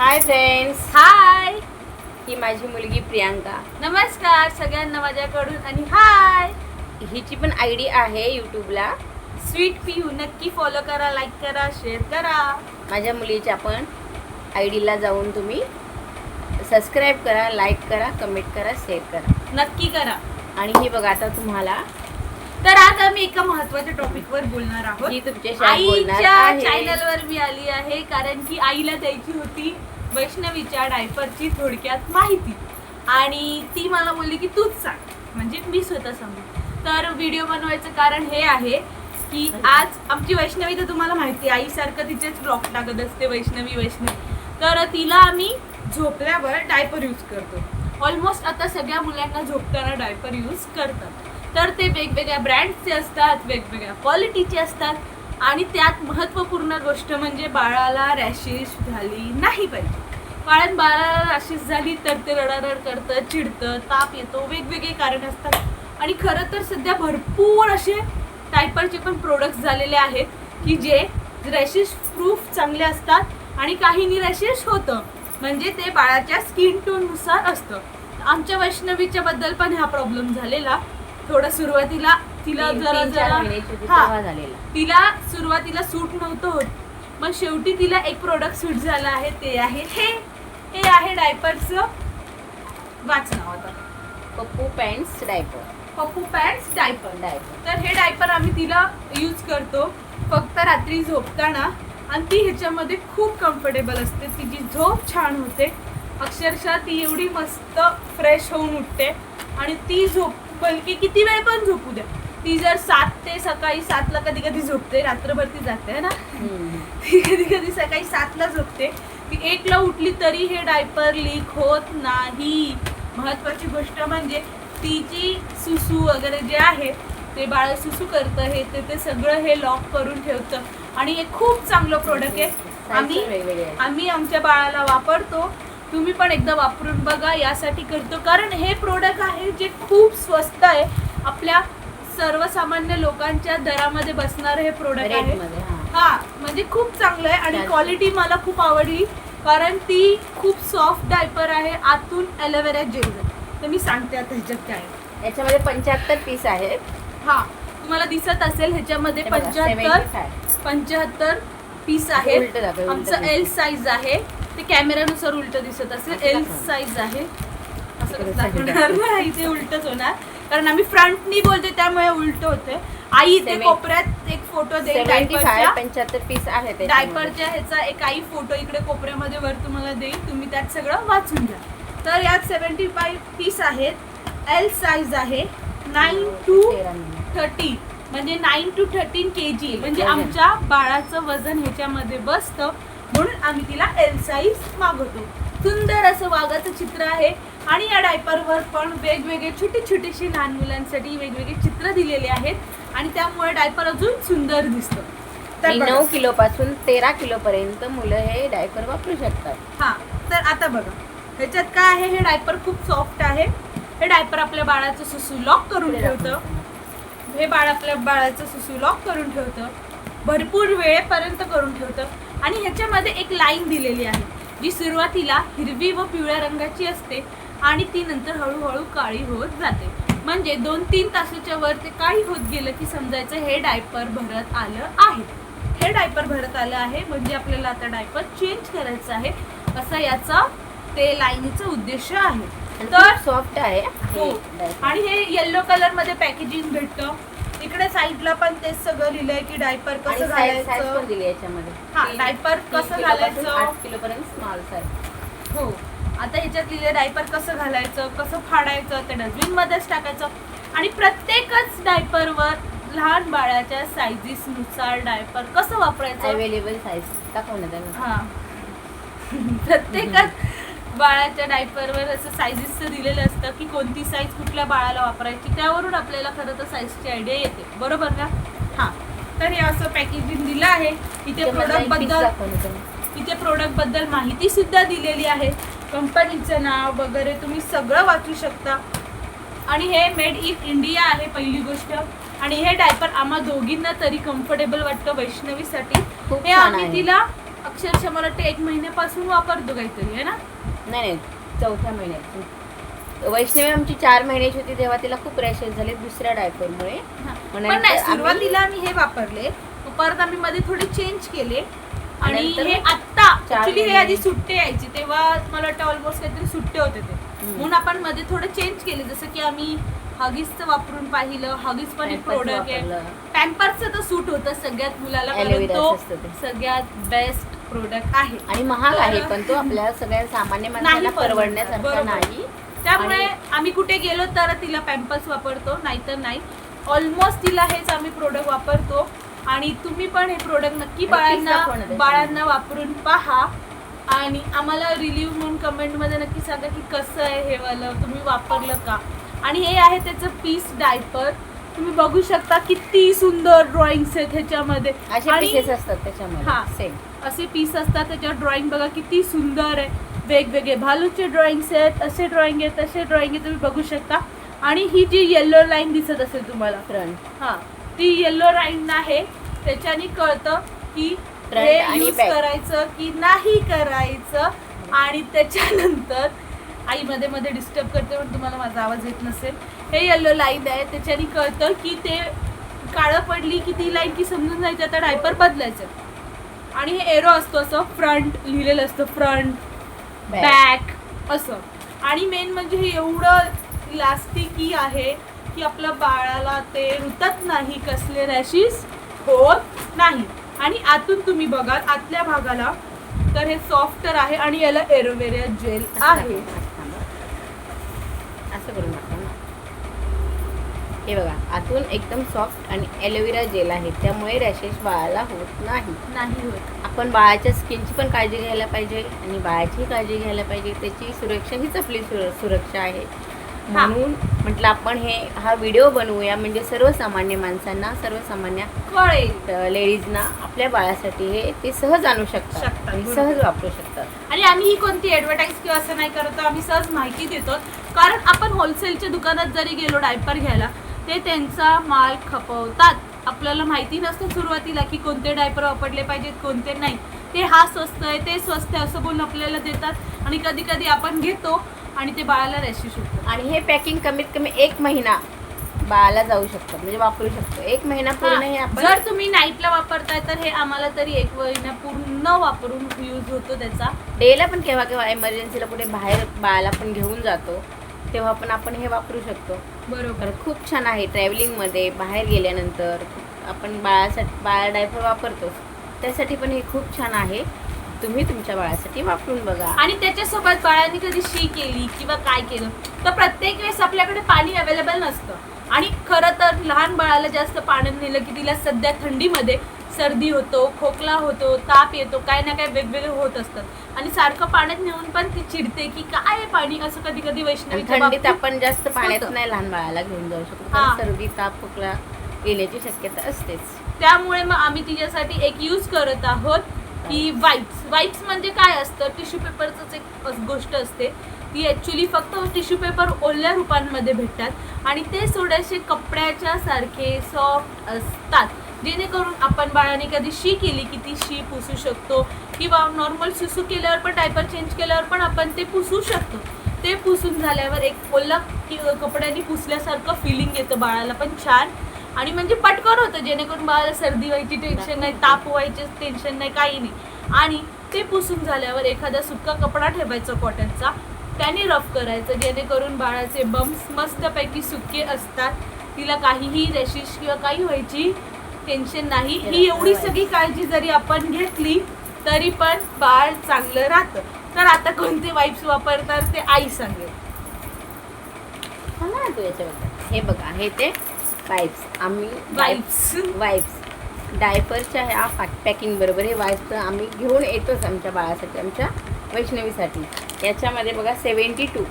Hi friends hi ही माझी मुलगी प्रियांका. नमस्कार सगळ्यांना माझ्याकडून आणि हाय हिची पण आय डी आहे यूट्यूबला स्वीट पियू नक्की फॉलो करा लाईक करा शेअर करा. माझ्या मुलीच्या पण आय डीला जाऊन तुम्ही सबस्क्राईब करा लाईक करा कमेंट करा शेअर करा. नक्की करा. आणि ही बघा आता तुम्हाला तर आज आम्ही एका महत्त्वाच्या टॉपिक वर बोलणार आहोत. तुमच्याशी बोलणार आईच्या आहे. चॅनल वर मी आली आहे कारण की आईला द्यायची होती. वैष्णवीच्या डायपरची थोडक्यात माहिती. आणि ती मला बोलली की तूच सांग. म्हणजे मी स्वतः सांगू. तर व्हिडिओ बनवायचं कारण हे आहे की आज आमची वैष्णवी तर तुम्हाला माहिती आईसारखं तिचेच ब्लॉग टाकत असते वैष्णवी वैष्णवी. तर तिला आम्ही झोपल्यावर डायपर यूज करतो. ऑलमोस्ट आता सगळ्या मुलांना झोपताना डायपर यूज करतात. तर ते वेगवेगळ्या ब्रँडचे असतात वेगवेगळ्या क्वालिटीचे असतात. आणि त्यात महत्त्वपूर्ण गोष्ट म्हणजे बाळाला रॅशेस झाली नाही पाहिजे. कारण बाळाला रॅशेस झाली तर ते रडारड करतं चिडतं ताप येतो वेगवेगळे कारण असतात. आणि खरं तर सध्या भरपूर असे टायपरचे पण प्रोडक्ट्स झालेले आहेत की जे रॅशेस प्रूफ चांगले असतात आणि काहीनी रॅशेस होतं. म्हणजे ते बाळाच्या स्किन टोननुसार असतं. आमच्या वैष्णवीच्या बद्दल पण हा प्रॉब्लेम झालेला. थोडं सुरुवातीला तिला तीन- जरा तीन चार जरा महिन्याची होती हा. तेव्हा झालेला. तिला सुरुवातीला सूट नव्हतं होत. मग शेवटी तिला एक प्रोडक्ट सूट झालं आहे ते आहे. हे हे आहे डायपरचं वाच नाव आता. पप्पू पॅन्ट्स डायपर पप्पू पॅन्ट्स डायपर डायपर तर हे डायपर आम्ही तिला यूज करतो. फक्त रात्री झोपताना. आणि ती ह्याच्यामध्ये खूप कम्फर्टेबल असते. तिची झोप छान होते. अक्षरशः ती एवढी मस्त फ्रेश होऊन उठते. आणि ती झोप बलकी किती वेळ पण झोपू द्या. ती जर सात ते सकाळी सातला कधी कधी झोपते रात्रभर ती जाते ना? ती कधी कधी सकाळी सातला झोपते. ती एकला उठली तरी हे डायपर लीक होत नाही. महत्वाची गोष्ट म्हणजे तिची सुसू वगैरे जे आहे ते बाळ सुसू करतं हे ते ते सगळं हे लॉक करून ठेवतं. आणि हे खूप चांगलं प्रोडक्ट आहे. आम्ही. आम्ही आमच्या बाळाला वापरतो. तुम्ही पण एकदा वापरून बघा यासाठी करतो. कारण हे प्रोडक्ट आहे जे खूप स्वस्त आहे. आपल्या सर्वसामान्य लोकांच्या दरामध्ये बसणारं हे प्रोडक्ट आहे हा हा म्हणजे खूप चांगलं आहे आणि चालेल. क्वालिटी मला खूप आवडली कारण ती खूप सॉफ्ट डायपर आहे आतून ॲलोवेरा जेल तर मी सांगते आता ह्याच्यात काय आहे. याच्यामध्ये पंच्याहत्तर पीस आहेत हा तुम्हाला दिसत असेल ह्याच्यामध्ये हे बघा, पंच्याहत्तर 75. पंच्याहत्तर पीस उलटं आहेत दाखव, उलटं आमचं दिसतं. एल साईज आहे ते कॅमेऱ्यानुसार उलट दिसत असेल असं एल दाखव. साईज आहे असं कसं दाखवणार नाही ते उलटच होणार कारण आम्ही फ्रंटनी बोलते त्यामुळे उलट होते आई ते Seven- कोपऱ्यात एक फोटो देईल सेव्हन्टी फाय डायपरच्या पंच्याहत्तर पीस आहेत त्याच्यामध्ये. डायपरच्या ह्याचा एक आई फोटो इकडे कोपऱ्यामध्ये वर तुम्हाला देईल. तुम्ही त्यात सगळं वाचून घ्या. तर यात सेव्हन्टी फाय पीस आहेत. एल साईज आहे. नाईन टू तेरा महिने. थर्टी म्हणजे nine to thirteen K G म्हणजे. आमच्या बाळाचं वजन ह्याच्यामध्ये बसतं. म्हणून आम्ही तिला एल साईज मागवतो. सुंदर असं वाघाचं चित्र आहे. आणि या डायपरवर पण वेगवेगळे छोटे छोटेसे लहान मुलांसाठी वेगवेगळे चित्र दिलेले आहेत. आणि त्यामुळे डायपर अजून सुंदर दिसतं. तर. नऊ किलो पासून तेरा किलो पर्यंत मुलं हे डायपर वापरू शकतात. हा तर आता बघा. ह्याच्यात काय आहे? हे डायपर खूप सॉफ्ट आहे. हे डायपर आपल्या बाळाचं सुसू लॉक करून ठेवतं. हे बाळ आपल्या बाळाचं सुसू लॉक करून ठेवतं. भरपूर वेळेपर्यंत करून ठेवतं. आणि ह्याच्यामध्ये एक लाईन दिलेली आहे. जी सुरुवातीला हिरवी व पिवळ्या रंगाची असते आणि ती नंतर हळूहळू काळी होत जाते. म्हणजे दोन तीन तासाच्या वर ते काळी होत गेलं की समजायचं हे डायपर भरत आलं आहे. हे डायपर भरत आलं आहे म्हणजे आपल्याला आता डायपर चेंज करायचं आहे. असा याचा ते लाईनीचा उद्देश आहे. तर सॉफ्ट आहे. हो. आणि हे येल्लो कलरमध्ये पॅकेजिंग भेटतं. इकडे साईडला पण तेच सगळं लिहिलंय की डायपर कसं घालायचं. दिली याच्यामध्ये. हा, तीन- तीन कसं किलोपासून घालायचं? आठ किलो पर्यंत स्मॉल साईज हो. आता ह्याच्यात लिहिलं डायपर कसं घालायचं कसं फाडायचं ते डस्टबिन मध्येच टाकायचं. आणि प्रत्येकच डायपरवर लहान बाळाच्या सायझीसनुसार डायपर कसं वापरायचं? अवेलेबल साईज दाखवण्यात आलं हा. प्रत्येकात बाळाच्या डायपरवर असं सायझेसचं दिलेलं असतं की कोणती साईज कुठल्या बाळाला वापरायची त्यावरून आपल्याला खरं तर साईजची आयडिया येते. बरोबर ना? हा. तर हे असं पॅकेजिंग दिलं आहे. इथे त्याच्यामधला प्रोडक्ट एक piece बद्दल दाखवण्यात आलं. इथे प्रोडक्टबद्दल माहिती सुद्धा दिलेली आहे. कंपनीचं नाव वगैरे तुम्ही सगळं वाचू शकता. आणि हे मेड इन इंडिया आहे पहिली गोष्ट. आणि हे डायपर आम्हा दोघींना तरी कम्फर्टेबल वाटतं वैष्णवीसाठी. हे आम्ही. तिला अक्षरशः मला वाटतं एक महिन्यापासून वापरतो काहीतरी आहे ना? नाही नाही चौथ्या महिन्यात. वैष्णवी आमची चार महिन्याची होती तेव्हा तिला खूप रॅशेस झाले दुसऱ्या डायपरमुळे नाही सुरुवातीला आम्ही हे वापरले. परत आम्ही मध्ये थोडे चेंज केले. आणि हे आत्ता ऍक्च्युली हे. आधी सुट्टे यायचे. तेव्हा मला वाटतं ऑलमोस्ट काहीतरी सुट्टे होते ते. म्हणून आपण मध्ये थोडं चेंज केले. जसं की आम्ही हगीजचं वापरून पाहिलं. हगीज पण एक प्रोडक्ट आहे. पॅम्पर्सचं तर सूट होतं सगळ्यात मुलाला. सगळ्यात बेस्ट प्रोडक्ट आहे. आणि महाग आहे पण तो आपल्या सगळ्या सामान्य माणसाला. परवडण्यासारखा. नाही. त्यामुळे आम्ही कुठे गेलो तर तिला पॅम्पर्स वापरतो नाहीतर नाही. ऑलमोस्ट तिला हेच आम्ही प्रोडक्ट वापरतो. आणि तुम्ही पण हे प्रोडक्ट नक्की बाळांना. बाळांना वापरून पहा. आणि आम्हाला रिव्ह्यू म्हणून कमेंटमध्ये नक्की सांगा की कसं आहे हे वालं तुम्ही वापरलं का? आणि हे आहे त्याचं पीस डायपर तुम्ही बघू शकता किती सुंदर ड्रॉइंग्स आहेत ह्याच्यामध्ये. असे आणि- पीसेस असतात त्याच्यामध्ये हा. सेम असे पीस असतात त्याच्यावर ड्रॉइंग बघा किती सुंदर आहे. वेगवेगळे भालूचे ड्रॉइंग्स आहेत असे ड्रॉइंग आहेत तसे ड्रॉइंग आहे तुम्ही बघू शकता. आणि ही जी येल्लो लाईन दिसत असेल तुम्हाला फ्रंट हा ती येल्लो लाईन आहे. त्याच्याने कळतं की Front हे आणि यूज back. करायचं की नाही करायचं. आणि त्याच्यानंतर आई मध्ये मध्ये डिस्टर्ब करते पण तुम्हाला माझा आवाज येत नसेल. हे येल्लो लाईन आहे. त्याच्याने कळतं की ते काळं पडली की ती लाईन की समजून जायचं आता डायपर बदलायचं. आणि हे एरो असतो असं फ्रंट लिहिलेलं असतं फ्रंट. बॅक असं. आणि मेन म्हणजे हे एवढं इलास्टिकी आहे की आपल्या बाळाला ते रुतत नाही कसले रॅशिस होत नाही. आणि आतून तुम्ही बघाल आतल्या भागाला तर हे सॉफ्टर आहे आणि याला एरोवेरिया जेल आहे असं करून दाखवा ना हे बघा आतून एकदम सॉफ्ट आणि एलोवेरा जेल आहे. त्यामुळे रॅशेस बाळाला होत नाही. नाही होत. आपण बाळाच्या स्किनची पण काळजी घ्यायला पाहिजे आणि बाळाची काळजी घ्यायला पाहिजे. त्याची सुरक्षा हीच आपली सुर सुरक्षा आहे. म्हणून म्हटलं आपण हे हा व्हिडिओ बनवूया. म्हणजे सर्वसामान्य माणसांना सर्वसामान्य कळेल. लेडीजना आपल्या बाळासाठी हे ते सहज आणू शकतात. आणि. सहज वापरू शकतात. आणि आम्ही ही कोणती ऍडव्हर्टाईज किंवा असं नाही करत आम्ही सहज माहिती देतो. कारण आपण होलसेलच्या दुकानात जरी गेलो डायपर घ्यायला ते त्यांचा माल खपवतात. आपल्याला माहिती नसतं सुरुवातीला की कोणते डायपर वापरले पाहिजेत कोणते नाही. ते हा स्वस्त आहे ते स्वस्त आहे असं बोलून आपल्याला देतात. आणि कधी कधी आपण घेतो आणि ते बाळाला रॅशिश होतं आणि हे पॅकिंग कमीत कमी एक महिना बाळाला जाऊ शकतं म्हणजे वापरू शकतो. एक महिना पूर्ण हे. हा, आपण जर तुम्ही नाईटला वापरताय तर हे आम्हाला तरी एक महिना पूर्ण वापरून यूज होतो त्याचा. डेला पण केव्हा केव्हा एमर्जन्सीला कुठे बाहेर बाळाला पण घेऊन जातो. तेव्हा पण आपण हे वापरू शकतो. बरोबर. खूप छान आहे ट्रॅव्हलिंगमध्ये बाहेर गेल्यानंतर आपण बाळासाठी बाळा डायपर वापरतोच त्यासाठी पण हे खूप छान आहे. तुम्ही तुमच्या बाळासाठी वापरून बघा. आणि त्याच्यासोबत बाळांनी कधी शी केली किंवा काय केलं तर प्रत्येक वेळेस आपल्याकडे पाणी अवेलेबल नसतं. आणि खरं तर लहान बाळाला जास्त पाण्यात नेलं की तिला सध्या थंडीमध्ये सर्दी होतो खोकला होतो ताप येतो काय ना काय वेगवेगळे होत असतात. आणि सारखं पाण्यात नेऊन पण ती चिडते की काय पाणी? असं कधी कधी आणि वैष्णवीच्या थंडीत आपण जास्त पाण्यात. नाही लहान बाळाला घेऊन जाऊ शकतो सर्दी ताप खोकला येण्याची शक्यता असतेच. त्यामुळे मग आम्ही तिच्यासाठी एक यूज करत आहोत की वाईप्स वाईप्स म्हणजे काय असतं? टिश्यू पेपरचंच एक गोष्ट असते. ती ॲक्च्युली फक्त टिश्यू पेपर ओल्या रूपांमध्ये भेटतात. आणि ते थोडेसे कपड्याच्या सारखे सॉफ्ट असतात. जेणेकरून आपण बाळाने कधी शी केली की ती शी पुसू शकतो किंवा नॉर्मल सुसू केल्यावर पण डायपर चेंज केल्यावर पण आपण ते पुसू शकतो. ते पुसून झाल्यावर एक ओला की कपड्याने पुसल्यासारखं फिलिंग येतं बाळाला पण छान. आणि म्हणजे पटकन होतं जेणेकरून बाळाला सर्दी व्हायची टेन्शन नाही ताप व्हायचे टेन्शन नाही काही नाही. आणि ते पुसून झाल्यावर एखादा सुका कपडा ठेवायचा कॉटनचा त्याने रफ करायचं जेणेकरून बाळाचे बम्स मस्तपैकी सुके असतात. तिला काहीही रॅशिश किंवा काही व्हायची टेन्शन नाही. ही एवढी सगळी काळजी जरी आपण घेतली तरी पण बाळ चांगलं राहतं. तर आता कोणते वाईप्स वापरतात ते आई सांगेल. सांगा ना तू याच्याबद्दल. हे बघा हे ते वाईप्स आम्ही वाईप्स वाईप्स डायपरच्या ह्या पॅकिंग बरोबर हे वाईप्स आम्ही घेऊन येतोच आमच्या बाळासाठी आमच्या वैष्णवीसाठी. याच्यामध्ये बघा seventy two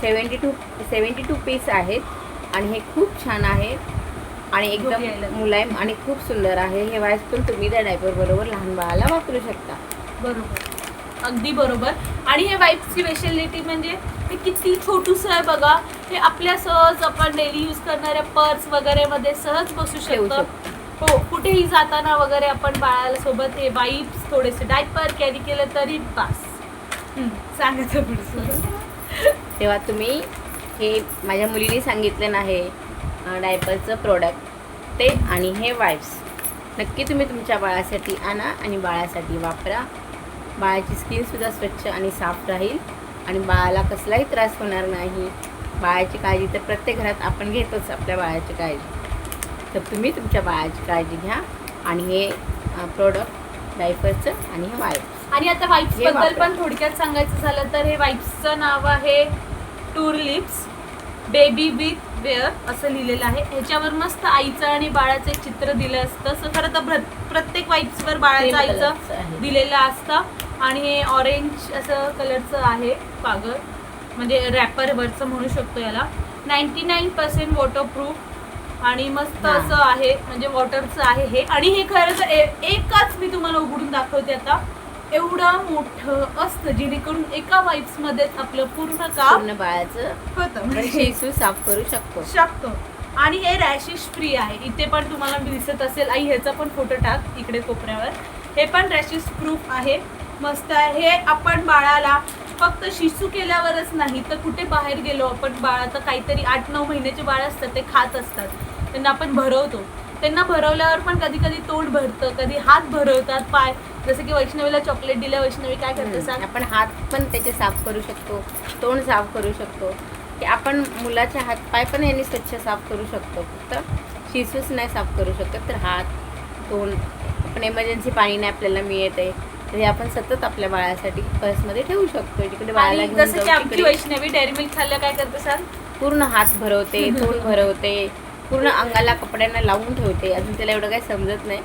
seventy two seventy two piece आहेत. आणि हे खूप छान आहे. आणि एकदम. मुलायम आणि खूप सुंदर आहे. हे वाईप्स पण तुम्ही त्या डायपर बरोबर लहान बाळाला वापरू शकता. बरोबर. अगदी बरोबर. आणि हे वाईप्सची स्पेशालिटी म्हणजे हे किती छोटूस आहे बघा. हे आपल्या सहज आपण डेली यूज करणाऱ्या पर्स वगैरे मध्ये सहज बसू शकतो. हो कुठेही जाताना वगैरे आपण बाळाला सोबत हे वाईप्स थोडेसे डायपर कॅरी केलं तरी पास सांगायचं पुढचं. तेव्हा तुम्ही हे माझ्या मुलीने सांगितलं नाही. डायपरचं प्रोडक्ट ते आणि हे वाईप्स नक्की तुम्ही तुमच्या बाळासाठी आणा आणि बाळासाठी वापरा. बाळाची स्किनसुद्धा स्वच्छ आणि साफ राहील आणि बाळाला कसलाही त्रास होणार नाही. बाळाची काळजी तर प्रत्येक घरात आपण घेतोच आपल्या बाळाची काळजी. तर तुम्ही तुमच्या बाळाची काळजी घ्या आणि हे प्रोडक्ट डायपरचं आणि हे वाईप्स आणि आता वाईप्सबद्दल वापरा. पण थोडक्यात सांगायचं झालं तर हे वाईप्सचं नाव आहे tour lips baby with wear असं लिहिलेलं आहे. ह्याच्यावर मस्त आईचं आणि बाळाचं एक चित्र दिलं असतं. असं खरं तर प्रत- प्रत्येक वाईप्सवर बाळाचं आईचं. दिलेलं असतं. आणि हे ऑरेंज असं कलरचं आहे कागद म्हणजे रॅपरवरचं म्हणू शकतो याला. नाईन्टी नाईन पर्सेंट वॉटरप्रूफ आणि मस्त. असं आहे. म्हणजे वॉटरचं आहे हे. आणि हे खरं तर एकच मी तुम्हाला उघडून दाखवते आता. एवढं मोठं असतं जेणेकरून एका वाईप्स मध्येच आपलं पूर्ण काम पूर्ण बाळाचं होतं. म्हणजे शिशू साफ करू शकतो. शकतो. आणि हे रॅशिश फ्री आहे. इथे पण तुम्हाला दिसत असेल. आई ह्याचा पण फोटो टाक इकडे कोपऱ्यावर. हे पण रॅशिश प्रूफ आहे. मस्त आहे. हे आपण बाळाला फक्त शिशू केल्यावरच नाही तर कुठे बाहेर गेलो आपण बाळाचं काहीतरी आठ नऊ महिन्याचे बाळ असतात ते खात असतात. त्यांना आपण भरवतो. त्यांना भरवल्यावर पण कधी कधी तोंड भरतं कधी हात भरवतात पाय. जसं की वैष्णवीला चॉकलेट दिल्या वैष्णवी काय करते. सांग? आपण हात पण त्याचे साफ करू शकतो तोंड साफ करू शकतो. की आपण मुलाचे हात पाय पण यांनी स्वच्छ साफ करू शकतो. फक्त शिसूच नाही साफ करू शकत तर हात तोंड आपण एमर्जन्सी पाणी नाही आपल्याला मिळत. आहे तर हे आपण सतत आपल्या बाळासाठी पर्समध्ये ठेवू शकतो जिकडे बाळाला जसं की तिकडे. वैष्णवी डेअरी मिल्क खाल्लं काय करते सांग? पूर्ण हात भरवते तोंड भरवते पूर्ण अंगाला कपड्यांना लावून ठेवते. अजून त्याला एवढं काही समजत नाही.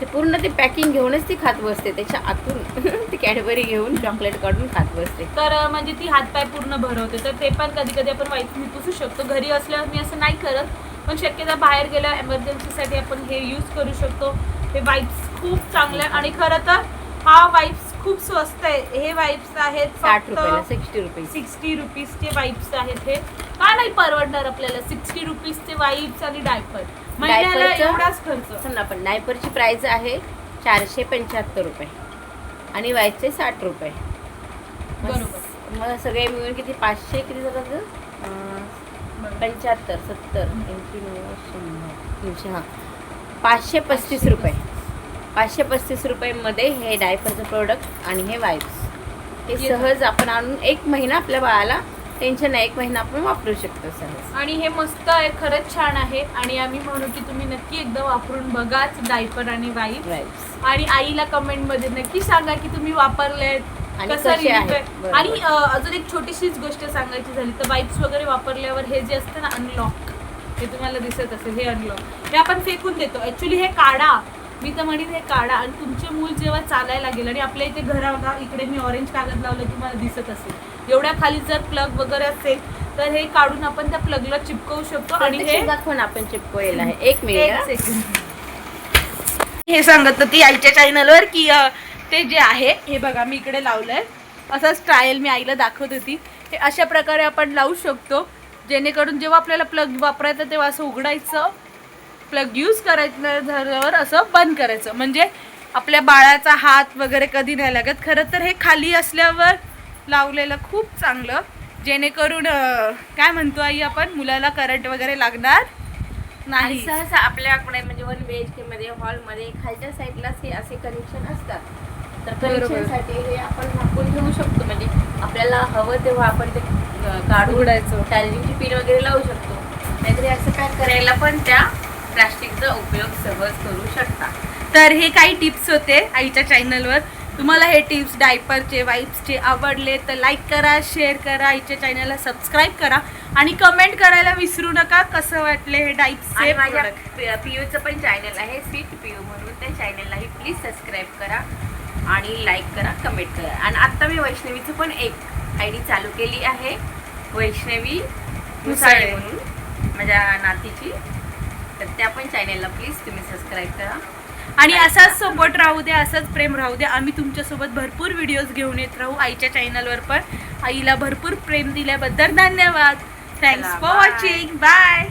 ते पूर्ण ते पॅकिंग घेऊनच ती खात बसते. त्याच्या आतून ती कॅडबरी घेऊन चॉकलेट काढून खात बसते. तर म्हणजे ती हातपाय पूर्ण भरवते. तर ते पण कधी कधी आपण वाईट मी पुसू शकतो. घरी असल्यावर मी असं नाही करत. पण शक्यता बाहेर गेल्यावर एमर्जन्सीसाठी आपण हे यूज करू शकतो. हे वाईप्स खूप चांगले. आणि खरं तर हा वाईप्स खूप स्वस्त आहे. हे वाईप्स आहेत साठ रुपयाला फक्त सिक्स्टी रुपीज सिक्स्टी रुपीजचे वाईप्स आहेत हे. का नाही परवडणार आपल्याला? सिक्स्टी रुपीजचे वाईप्स आणि डायपर महिन्याला डायपरचं- एवढाच खर्च. डायपरची प्राइस आहे चारशे पंच्याहत्तर रुपये. आणि वायचे साठ रुपये. मग- बरोबर. मग सगळे मिळून किती? पाचशे किती जातात गं? अं, पंच्याहत्तर सत्तर ऐंशी नव्वद शंभर. तीनशे हां. पाचशे पस्तीस रुपये. पाचशे पस्तीस रुपयेमध्ये हे डायपरचं प्रोडक्ट आणि हे वाईप्स हे येतं. सहज आपण आणून एक महिना आपल्या बाळाला टेन्शन नाही एक महिना आपण वापरू शकतो सहज आणि हे मस्त आहे खरंच छान आहे. आणि आम्ही म्हणू की तुम्ही नक्की एकदा वापरून बघाच डायपर आणि वाईप. आणि आईला कमेंटमध्ये नक्की सांगा की तुम्ही वापरलेत आणि अजून एक छोटीशीच गोष्ट सांगायची झाली तर वाईप्स वगैरे वापरल्यावर हे जे असतं ना अनलॉक हे तुम्हाला दिसत असेल हे अनलॉक हे आपण फेकून देतो. ऍक्च्युली हे काढा. मी तर म्हणेन हे काढा. आणि तुमचे मूल जेव्हा चालायला लागेल आणि आपल्या इथे घरा इकडे मी ऑरेंज कागद लावलं तुम्हाला दिसत असेल. एवढ्या खाली जर प्लग वगैरे असेल तर हे काढून आपण त्या प्लगला चिपकवू शकतो आणि हे दाखवून आपण चिपकवलेलं आहे. एक मिनिट एक हा. सेकंड हे सांगत होती आईच्या चॅनलवर की अ, ते जे आहे हे बघा मी इकडे लावलंय. असंच ट्रायल मी आईला दाखवत होती. हे अशा प्रकारे आपण लावू शकतो. जेणेकरून जेव्हा आपल्याला प्लग वापरायचं तेव्हा असं उघडायचं. प्लग यूज करायचं झाल्यावर असं बंद करायचं. म्हणजे आपल्या बाळाचा हात वगैरे कधी नाही लागत. खरं तर हे खाली असल्यावर लावलेलं खूप चांगलं. जेणेकरून काय म्हणतो आई आपण? मुलाला करंट वगैरे लागणार नाही. सहसा आपल्याकडे म्हणजे वन बी एच के मध्ये हॉलमध्ये खालच्या साईडलाच हे असे कनेक्शन असतात. तर. कनेक्शनसाठी हे आपण झाकून ठेवू शकतो. म्हणजे आपल्याला हवं तेव्हा आपण ते अं, काढून उघडायचं. चार्जिंगची पिन वगैरे लावू शकतो. नाहीतरी असं काय करायला पण त्या प्लास्टिकचा उपयोग सहज करू शकता. तर हे काही टिप्स होते आईच्या चॅनलवर तुम्हाला हे टिप्स डायपरचे वाईप्सचे आवडले तर लाईक करा शेअर करा आईच्या चॅनलला सबस्क्राईब करा आणि कमेंट करायला विसरू नका कसं वाटले हे डाईपचे माझ्या. पीयूचं पण चॅनल आहे स्वीट पीयू म्हणून. त्या चॅनललाही प्लीज सबस्क्राईब करा आणि लाईक करा कमेंट करा. आणि आत्ता मी वैष्णवीचं पण एक आय डी चालू केली आहे. वैष्णवी मुसाळे म्हणून माझ्या नातीची. तर त्या पण चॅनलला प्लीज तुम्ही सबस्क्राईब करा. आणि असाच सपोर्ट राहू द्या असंच प्रेम राहू द्या आम्ही तुमच्यासोबत भरपूर व्हिडिओज घेऊन येत राहू आईच्या चॅनलवर पण. आईला भरपूर प्रेम दिल्याबद्दल धन्यवाद. Thanks for. Watching bye